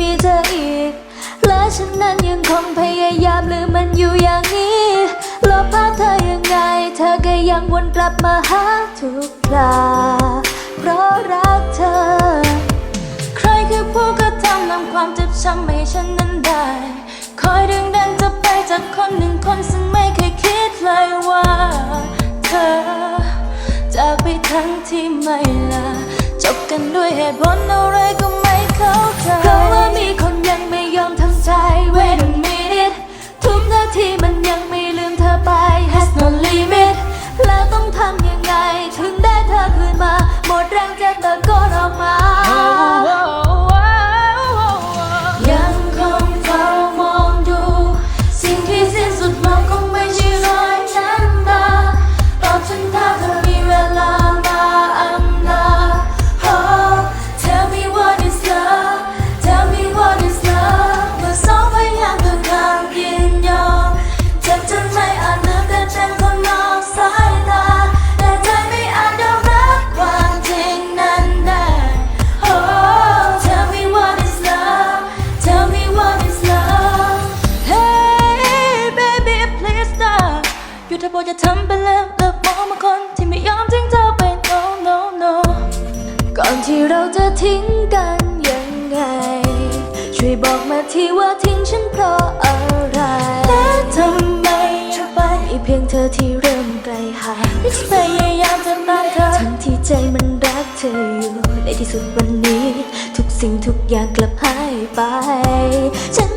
มีเธออีก และฉันยังคงพยายามลืมมันอยู่อย่างนี้ลบภาพเธอยังไง เธอก็ยังวนกลับมาหาทุกคราเพราะรักเธอ ใครคือผู้กระทำนำความเจ็บช้ำให้ฉันนั้นได้ คอยดึงดันจะไปจากคนหนึ่งคนซึ่งไม่เคยคิดเลยว่าเธอจากไปทั้งที่ไม่ลาจบกันด้วยเหตุผล หยุดเถอะโปรดอย่าทำเป็นเลิกเลิกมองมาคนที่ไม่ยอมทิ้งเธอไป no no no ก่อนที่เราจะทิ้งกันยังไง ช่วยบอกมาทีว่าทิ้งฉันเพราะอะไรและทำไมจะไปมีเพียงเธอที่เริ่มไกลห่างที่พยายามจะตามเธอทั้งที่ใจมันรักเธออยู่ในที่สุดวันนี้ ทุกสิ่งทุกอย่างกลับหายไปฉัน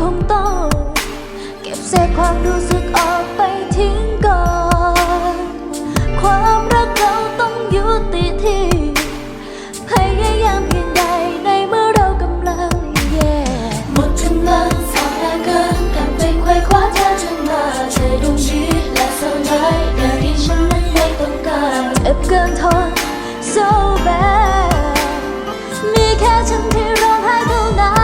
คงต้องเก็บเศษความรู้สึกออกไปทิ้งก่อน ความรักเราต้องยุติที่พยายามเพียงใดในเมื่อเรากำลังแย่หมดกำลังสาแเกินกลับไปไขว่คว้าเธอจนมาใจดวงชีและสลายอย่างที่ฉันนั้นไม่ต้องการเจ็บเกินทน so bad มีแค่ฉันที่ร้องให้ต้องไง